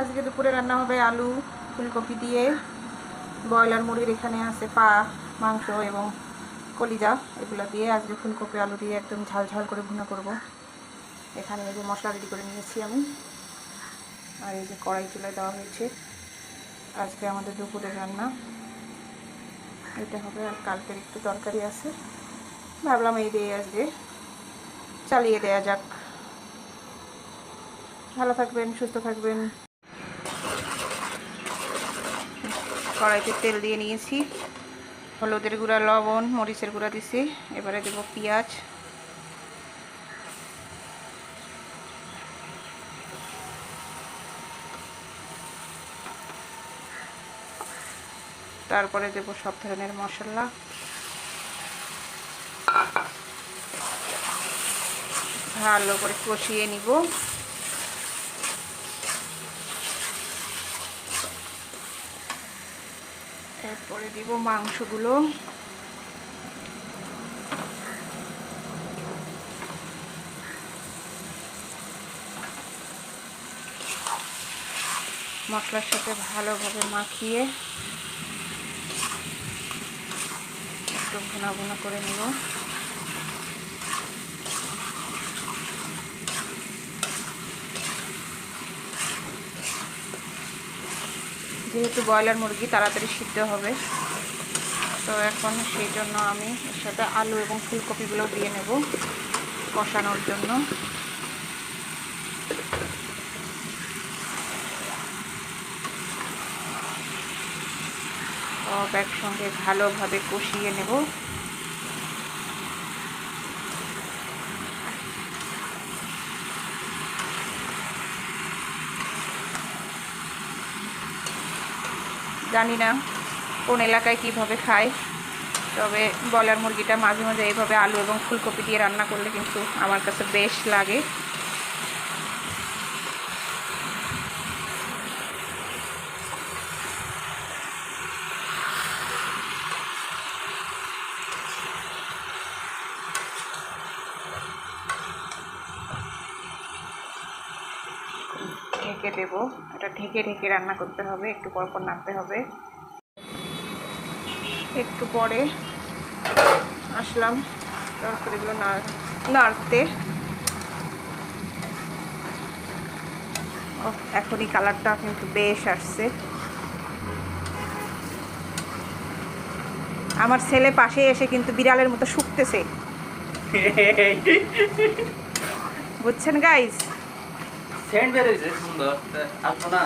আজকে দুপুরে রান্না হবে আলু, ফুলকপি দিয়ে। ব্রয়লার মুরগির এখানে আছে পা, মাংস এবং কলিজা। এগুলো দিয়ে আজকে ফুলকপি, আলু দিয়ে একদম ঝাল ঝাল করে ভুনা করব। এখানে এই যে মশলা রেডি করে নিয়েছি আমি। আর এই যে কড়াই চুলায় দেওয়া হয়েছে। আজকে আমাদের দুপুরের রান্না। এটা হবে আর কালকের একটু তরকারি আছে। ভাবলাম এই দিয়ে আজকে চালিয়ে দেওয়া যাক। ভালো থাকবেন, সুস্থ থাকবেন। কড়াইতে তেল দিয়ে নিয়েছি। হলুদের গুঁড়া, লবণ, মরিচের গুঁড়া দিছি। এবারে দেবো পেঁয়াজ। তারপরে দেবো সব ধরনের মশলা। ভালো করে কষিয়ে নিব। এরপরে দিব মাংসগুলো। মশলার সাথে ভালোভাবে মাখিয়ে একটু ভুনা ভুনা করে নিব। যেহেতু ব্রয়লার মুরগি তাড়াতাড়ি সিদ্ধ হবে, তো এখন সেই জন্য আমি এর সাথে আলু এবং ফুলকপিগুলো দিয়ে নেব কষানোর জন্য। সব একসঙ্গে ভালোভাবে কষিয়ে নেব। জানি না কোন এলাকায় কীভাবে খায়। তবে বলার মুরগিটা মাঝে মাঝে এইভাবে আলু এবং ফুলকপি দিয়ে রান্না করলে কিন্তু আমার কাছে বেশ লাগে। ঢেকে দেবো। এটা ঢেকে ঢেকে রান্না করতে হবে একটু পর পর নাড়তে হবে। একটু পরে আসলাম তরকারিগুলো নাড়তে। ও এখনই কালারটা কিন্তু বেশ আসছে। আমার ছেলে পাশে এসে কিন্তু বিড়ালের মতো শুকতেছে। বুঝছেন গাইজ সেন্ট বেরোইছে সুন্দর আসব না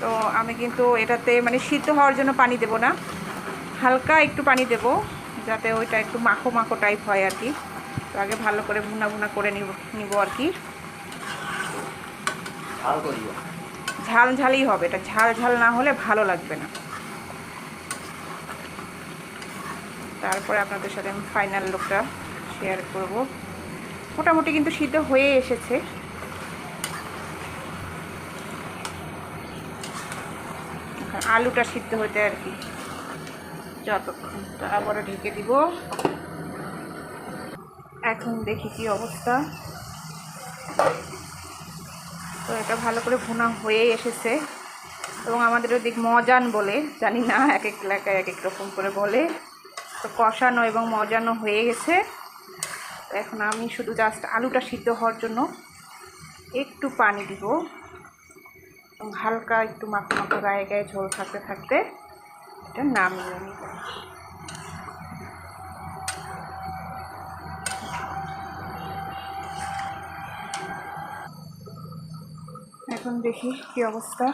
তো আমি কিন্তু এটাতে মানে সিদ্ধ হওয়ার জন্য পানি দেব না। হালকা একটু পানি দেব যাতে ওইটা একটু মাখো মাখো টাইপ হয় আর কি। তো আগে ভালো করে ভুনা ভুনা করে নিব নিব আর কি। ঝাল ঝালই হবে এটা ঝাল ঝাল না হলে ভালো লাগবে না। তারপরে আপনাদের সাথে আমি ফাইনাল লুকটা শেয়ার করব। মোটামুটি কিন্তু সিদ্ধ হয়ে এসেছে। আলুটা সিদ্ধ হতে আর কি। যতক্ষণ তারপরে ঢেকে দিব। এখন দেখি কি অবস্থা। তো এটা ভালো করে ভুনা হয়ে এসেছে। এবং আমাদের ওদিক মজান বলে, জানি না, এক এক এলাকায় এক এক রকম করে বলে। তো কষানো এবং মজানো হয়ে গেছে। এখন আমি শুধু জাস্ট আলুটা সিদ্ধ হওয়ার জন্য একটু পানি দিব। হালকা একটু মাখো মাখো গায়ে গায়ে ঝোল থাকতে থাকতে এটা নামিয়ে নিব। এখন দেখি কি অবস্থা।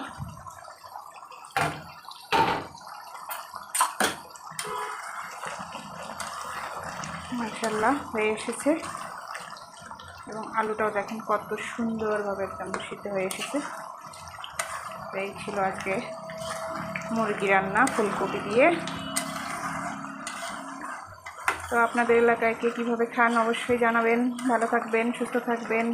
মার্শাল্লাহ হয়ে এসেছে। এবং আলুটাও দেখেন কত সুন্দরভাবে একদম সিদ্ধ হয়ে এসেছে। এই ছিল আজকে মুরগি রান্না, ফুলকপি দিয়ে। তো আপনাদের এলাকায় কে কীভাবে খান অবশ্যই জানাবেন। ভালো থাকবেন, সুস্থ থাকবেন।